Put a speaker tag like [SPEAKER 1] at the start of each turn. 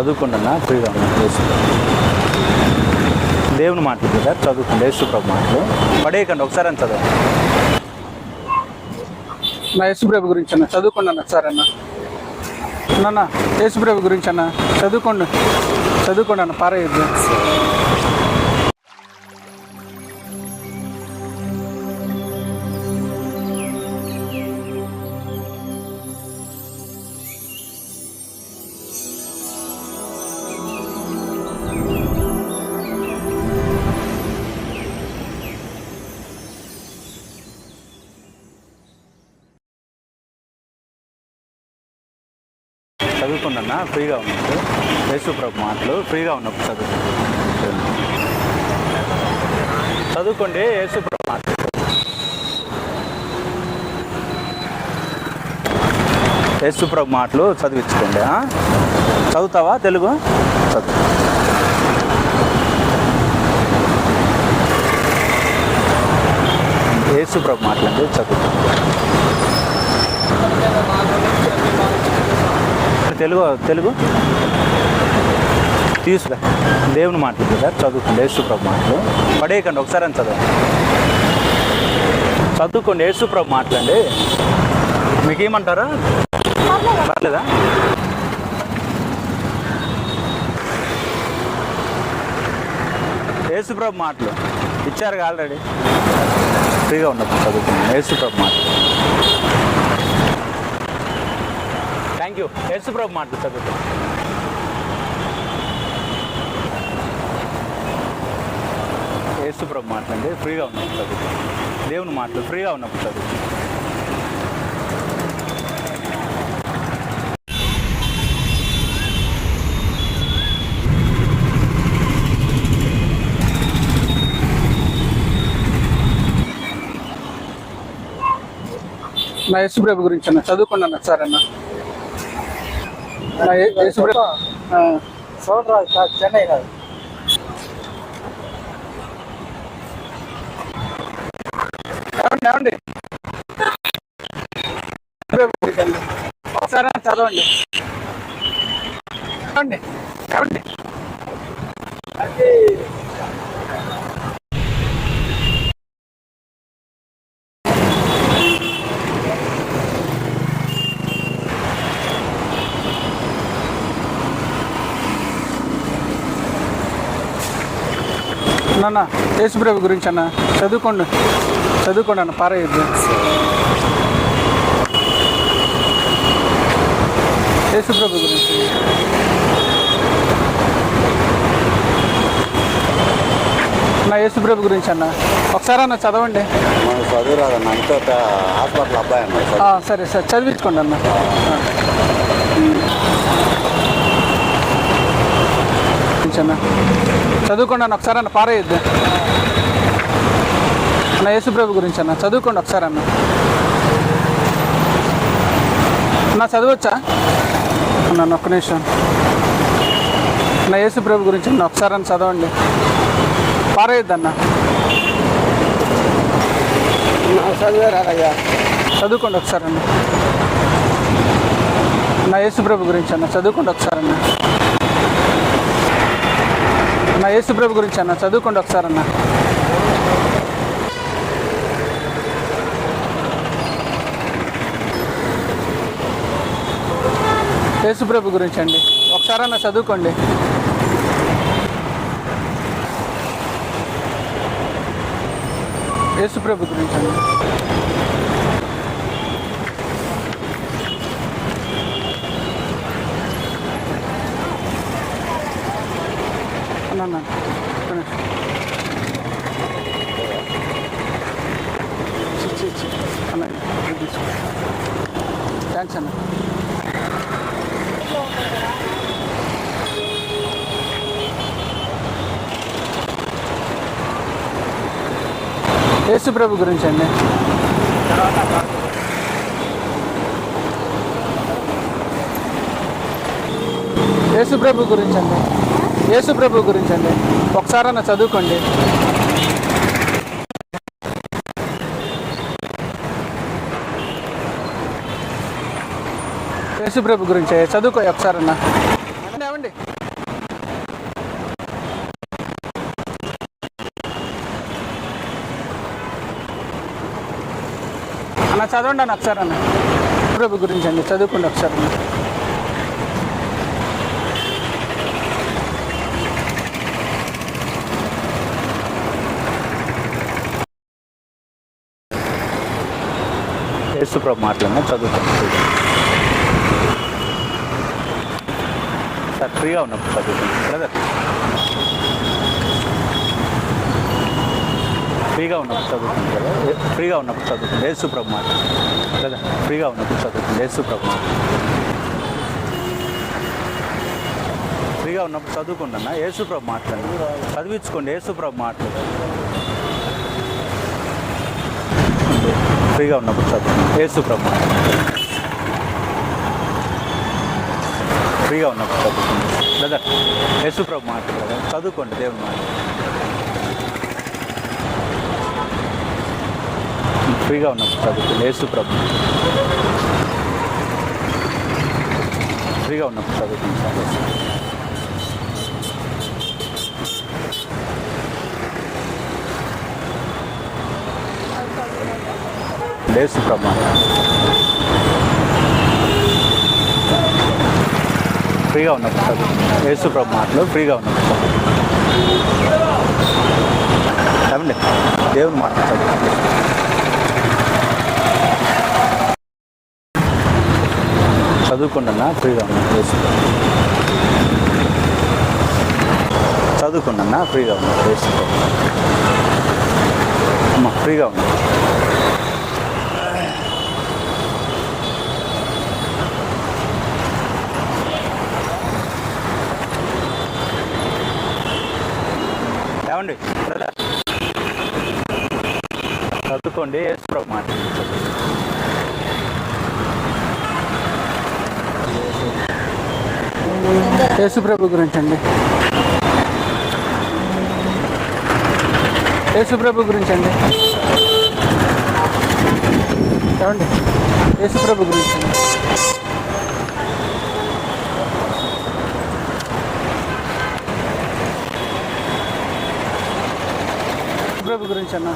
[SPEAKER 1] చదువుకుంటున్నా ఫ్రీగా ఉన్నా దేవుని మాటలు కదా చదువుకోండి యేసుప్రభు మాటలు. పడేయకండి ఒకసారి అని చదవండి
[SPEAKER 2] నా యేసుప్రభు గురించి అన్న చదువుకోండి అన్న ఒకసారి అన్న. నాన్న యేసుప్రభు గురించి అన్న చదువుకోండి. చదువుకోండి అన్న పారయ్యద్దు
[SPEAKER 1] చదువుకుంటున్నా ఫ్రీగా ఉన్నప్పుడు యేసు ప్రభు మాటలు ఫ్రీగా ఉన్నప్పుడు చదువుకోండి చదువుకోండి యేసు ప్రభు మాటలు. యేసు ప్రభు మాటలు చదివించుకోండి చదువుతావా తెలుగు? చదువు. యేసు ప్రభు మాటలండి చదువు. తెలుగు తెలుగు? తీసుకురా. దేవుని మాటలు కదా చదువుకోండి యేసుప్రభు మాటలు. పడేయకండి ఒకసారి అని చదవండి. చదువుకోండి యేసుప్రభు మాటలండి. మీకు ఏమంటారా పర్లేదా? యేసుప్రభు మాటలు. ఇచ్చారుగా ఆల్రెడీ. ఫ్రీగా ఉన్నప్పుడు చదువుకోండి యేసుప్రభు మాటలు. Thank you. యేసుప్రభు మాటలు చదువుతాం. యేసుప్రభు మాట్లాడి ఫ్రీగా ఉన్నప్పుడు చదువు దేవుని మాటలు ఫ్రీగా ఉన్నప్పుడు చదువు
[SPEAKER 2] నా యేసుప్రభు గురించి అన్న చదువుకున్నాను సార్ అన్న. சொல்றா சென்னை యేసుప్రభు ఆ, ఏమండి ఒకసారి చదవండి. ఏమండి? నాన్న యేసుప్రభు గురించి అన్న చదువుకోండి. చదువుకోండి అన్న పారయ్యద్దు యేసుప్రభు గురించి. నా యేసుప్రభు గురించి అన్న. ఒకసారి అన్న చదవండి.
[SPEAKER 3] చదువు రాదన్న అంత హాస్పిటల్ అబ్బాయి అన్న.
[SPEAKER 2] సరే సరే. చదివించుకోండి అన్న ఆ. గురించి అన్న చదువుకోండి అన్న ఒకసారి అన్న పారేయద్దు. నా యేసుప్రభు గురించి అన్న చదువుకోండి ఒకసారి అన్న. నా చదవచ్చా? నన్ను ఒక్క నిమిషం. నా యేసుప్రభు గురించి అన్న ఒకసారి అన్న చదవండి. పారేయద్దు అన్న.
[SPEAKER 4] చదివే రాదయ్యా
[SPEAKER 2] చదువుకోండి ఒకసారి అన్న. నా యేసుప్రభు గురించి అన్న చదువుకోండి ఒకసారి అన్న. యేసుప్రభు గురించి అన్న చదువుకోండి ఒకసారి అన్న. యేసుప్రభు గురించి అండి. ఒకసారి అన్న చదువుకోండి. యేసుప్రభు గురించి అండి. అన్న అన్న, ఒక్క నిమిషం. చి, చి, చి. అన్న, ఇది తీసుకో. థ్యాంక్స్ అన్న యేసు ప్రభు గురించి అండి యేసు ప్రభు గురించి అండి యేసు ప్రభు గురించి అండి ఒకసారన్నా చదువుకోండి. యేసు ప్రభు గురించి. చదువుకో ఒకసారన్నా. చదవండి అన్న చదవండి అన్న ఒకసారి అన్న ప్రభు గురించి అండి చదువుకోండి ఒకసారి
[SPEAKER 1] యేసుప్రభు మాటలనే చదువుతాను సార్ ఫ్రీగా ఉన్నప్పుడు చదువుతాను బ్రదర్ ఫ్రీగా ఉన్నప్పుడు చదువుతుంది కదా ఫ్రీగా ఉన్నప్పుడు చదువుతుంది యేసుప్రభు మాట. కదా ఫ్రీగా ఉన్నప్పుడు చదువుతుంది యేసుప్రభు మాట. ఫ్రీగా ఉన్నప్పుడు చదువుకుంటున్నా. అన్న యేసు చదివించుకోండి. యేసు మాట్లాడు మాటలు ఫ్రీగా ఉన్నప్పుడు చదువుకోండి ఏసు ప్రభు. ఫ్రీగా ఉన్నప్పుడు చదువుకోండి లేదా యేసు ప్రభు మాట చదువుకోండి దేవుని మాట ఫ్రీగా ఉన్నప్పుడు చదువుకోండి యేసు ప్రభు. ఫ్రీగా ఉన్నప్పుడు చదువుకోండి సార్ యేసు ప్రభు ఫ్రీగా ఉన్న పుస్తకం యేసు బ్రహ్మాటలో ఫ్రీగా ఉన్న పుస్తకం ఏమండి? దేవుని మాట్లాడతాడు చదువుకుండా ఫ్రీగా ఉన్న యేసు చదువుకుండా ఫ్రీగా ఉన్న యేసు అమ్మ ఫ్రీగా ఉన్నప్పుడు ఏమండి? చదువుకోండి యేసు మాట.
[SPEAKER 2] యేసుప్రభు గురించి అండి యేసుప్రభు గురించి అండి ఏమండి? యేసుప్రభు గురించి అండి ప్రభు గురించి అన్న.